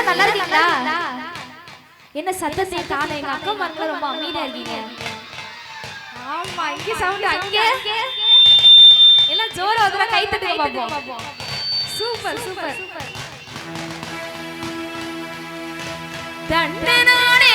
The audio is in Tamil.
எல்லாம் நல்லா இருக்கீங்களா? என்ன சத்தத்தை காண எங்க அக்கா மக்கள் ரொம்ப அமைதியா இருக்கீங்க. ஆமா இங்க சவுண்ட் அங்க எல்லாம் ஜோரா வந்து கை தட்டுங்க பாப்போம். சூப்பர் சூப்பர் தண்டனாடே நாடே